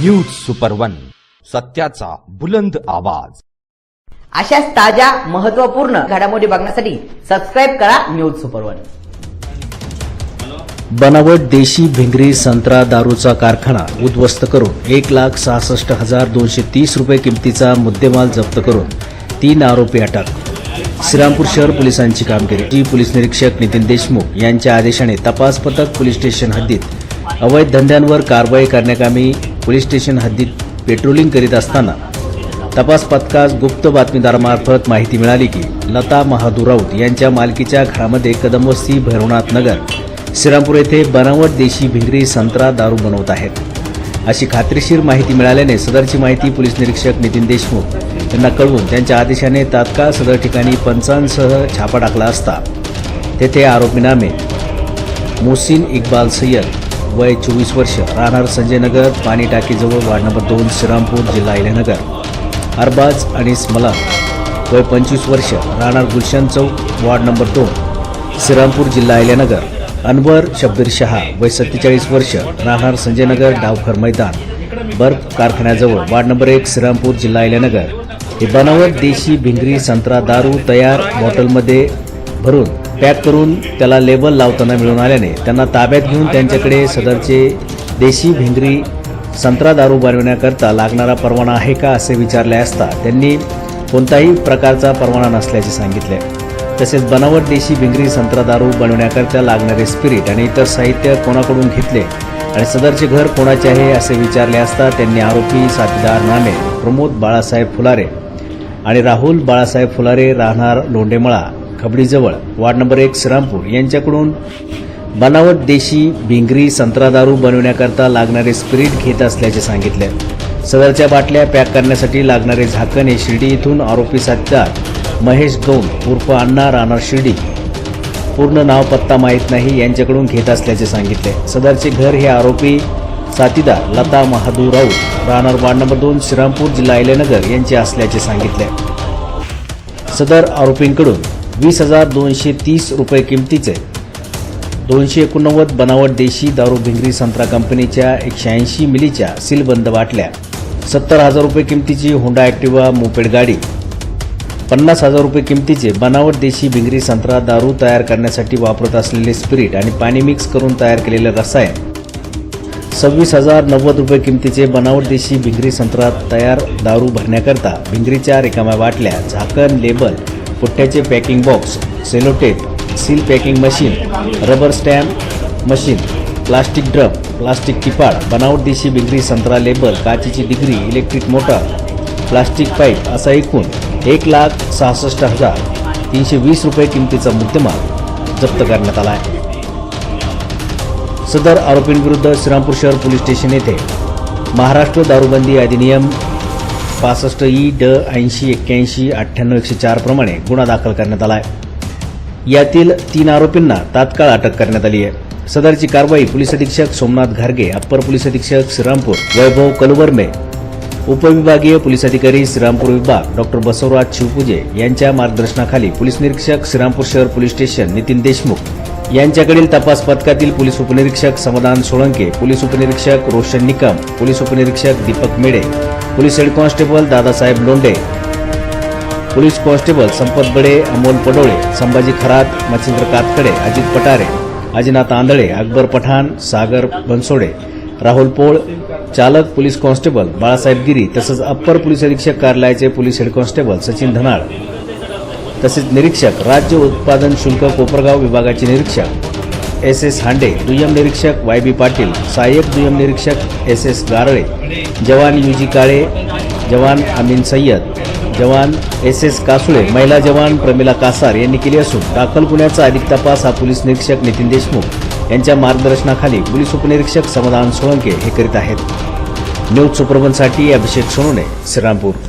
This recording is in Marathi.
न्यूज सुपर वन सत्याचा बुलंद आवाज. अशाच ताज्या महत्त्वपूर्ण घडामोडी बघण्यासाठी सबस्क्राईब करा न्यूज सुपर वन बनावट देशी भिंगरी संत्रा दारूचा कारखाना उद्ध्वस्त करून एक लाख सहासष्ट हजार दोनशे तीस रुपये किमतीचा मुद्देमाल जप्त करून तीन आरोपी अटक. श्रीरामपूर शहर पोलिसांची कामगिरी. जी पोलीस निरीक्षक नितीन देशमुख यांच्या आदेशाने तपास पथक पोलीस स्टेशन हद्दीत अवैध धंद्यांवर कारवाई करण्याकामी पोलीस स्टेशन हद्दीत पेट्रोलिंग करीत असताना तपास पथकास गुप्त बातमीदारामार्फत माहिती मिळाली की लता महादू राऊत यांच्या मालकीच्या घरामध्ये कदमवस्ती भैरवनाथ नगर श्रीरामपूर येथे बनावट देशी भिंगरी संत्रा दारू बनवत आहेत. अशी खात्रीशीर माहिती मिळाल्याने सदरची माहिती पोलीस निरीक्षक नितीन देशमुख यांना कळवून त्यांच्या आदेशाने तात्काळ सदर ठिकाणी पंचांसह छापा टाकला असता. तेथे आरोपीनामे मोसिन इक्बाल सय्यद वय चोवीस वर्ष. राहणार संजय नगर पाणी टाकीजवळ वार्ड नंबर दोन श्रीरामपूर जिल्हा इलेनगर. अरबाज आणि स्मला वय पंचवीस वर्ष. राहणार गुलशन चौक वार्ड नंबर दोन श्रीरामपूर जिल्हा इलेनगर. अनवर शब्बीर शहा. वय सत्तेचाळीस वर्ष. राहणार संजय नगर डावखर मैदान. बर्फ कारखान्याजवळ वार्ड नंबर एक श्रीरामपूर जिल्हा इलेनगर. हे बनावट देशी भिंगरी संत्रा दारू तयार बॉटलमध्ये भरून पॅक करून त्याला लेबल लावताना मिळून आल्याने त्यांना ताब्यात घेऊन त्यांच्याकडे सदरचे देशी भिंगरी संत्रा दारू बनवण्याकरता लागणारा परवाना आहे का असे विचारले असता त्यांनी कोणताही प्रकारचा परवाना नसल्याचे सांगितले. तसेच बनावट देशी भिंगरी संत्रा दारू बनवण्याकरता लागणारे स्पिरिट आणि इतर साहित्य कोणाकडून घेतले आणि सदरचे घर कोणाचे आहे असे विचारले असता त्यांनी आरोपी साथीदार नामे प्रमोद बाळासाहेब फुलारे आणि राहुल बाळासाहेब फुलारे राहणार लोंडेमळा खबडीजवळ वार्ड नंबर एक श्रीरामपूर. यांच्याकडून बनावट देशी भिंगरी संत्रा दारू बनवण्याकरता लागणारे स्पिरिट घेत असल्याचे सांगितले. सदरच्या बाटल्या पॅक करण्यासाठी लागणारे झाकण हे शिर्डी इथून आरोपी साथीदार महेश गौंड उर्फ अण्णा राहणार शिर्डी. पूर्ण नाव पत्ता माहीत नाही यांच्याकडून घेत असल्याचे सांगितले. सदरचे घर हे आरोपी साथीदार लता महादूर राऊत राहणार वार्ड नंबर दोन श्रीरामपूर जिल्हा इलेनगर यांचे असल्याचे सांगितले. सदर आरोपींकडून वीस हजार दोनशे तीस रुपये किमतीचे. दोनशे एकोणनव्वद बनावट देशी दारू भिंगरी संत्रा कंपनीच्या एकशे ऐंशी मिलीच्या सीलबंद बाटल्या. सत्तर हजार रुपये किमतीची होंडा ॲक्टिवा मोपेड गाडी. पन्नास हजार रुपये किमतीचे बनावट देशी भिंगरी संत्रा दारू तयार करण्यासाठी वापरत असलेले स्पिरिट आणि पाणी मिक्स करून तयार केलेलं रसायन. सव्वीस हजार नव्वद रुपये किमतीचे बनावट देशी भिंगरी संत्रा तयार दारू भरण्याकरता भिंगरीच्या रिकाम्या बाटल्या झाकण label पुठ्ठ्याचे packing box sellotape seal packing machine rubber stamp machine plastic drum plastic किपाड बनावट देशी बिगरी संत्रा लेबल काचेची degree electric motor plastic pipe असा एकूण एक लाख सहासष्ट हजार तीनशे वीस रुपये किमतीचा मुद्देमाल जप्त करण्यात आला आहे. सदर आरोपींविरुद्ध श्रीरामपूर शहर पोलीस स्टेशन येथे महाराष्ट्र दारूबंदी अधिनियम पासष्ट ई ड ऐंशी एक्क्याऐंशी अठ्ठ्याण्णव एकशे चार प्रमाणे गुन्हा दाखल करण्यात आला आहे यातील तीन आरोपींना तात्काळ अटक करण्यात आली आहे. सदरची कारवाई पोलीस अधीक्षक सोमनाथ घारगे अप्पर पोलीस अधीक्षक श्रीरामपूर वैभव कलवर्मे उपविभागीय पोलीस अधिकारी श्रीरामपूर विभाग डॉक्टर बसवराज शिवपूजे यांच्या मार्गदर्शनाखाली पोलीस निरीक्षक श्रीरामपूर शहर पोलीस स्टेशन नितीन देशमुख यांच्याकडील तपास पथकातील पोलीस उपनिरीक्षक समाधान सोळंके पोलीस उपनिरीक्षक रोशन निकम पोलीस उपनिरीक्षक Deepak Mede police head constable Dadasaheb Londhe police constable Sampat Bade Amol Padole Sambhaji Kharat Machhindra Katkade Ajit Patare Ajinath आंधळे अकबर पठाण सागर बनसोडे राहुल पोळ चालक पोलीस कॉन्स्टेबल बाळासाहेब गिरी तसंच अप्पर पोलीस अधीक्षक कार्यालयाचे police head constable Sachin Dhanal. तसेच निरीक्षक राज्य उत्पादन शुल्क कोपरगाव विभागाचे निरीक्षक एस एस हांडे दुय्यम निरीक्षक वाय बी पाटील सहाय्यक दुय्यम निरीक्षक एस एस गारळे जवान यू जी काळे जवान अमीन सय्यद जवान एस एस कासुळे महिला जवान प्रमिला कासार यांनी केली असून दाखल गुन्ह्याचा अधिक तपास हा पोलीस निरीक्षक नितीन देशमुख यांच्या मार्गदर्शनाखाली पोलीस उपनिरीक्षक समाधान सोळंके हे करीत आहेत. न्यूज सुपरवनसाठी अभिषेक सोनोने श्रीरामपूर.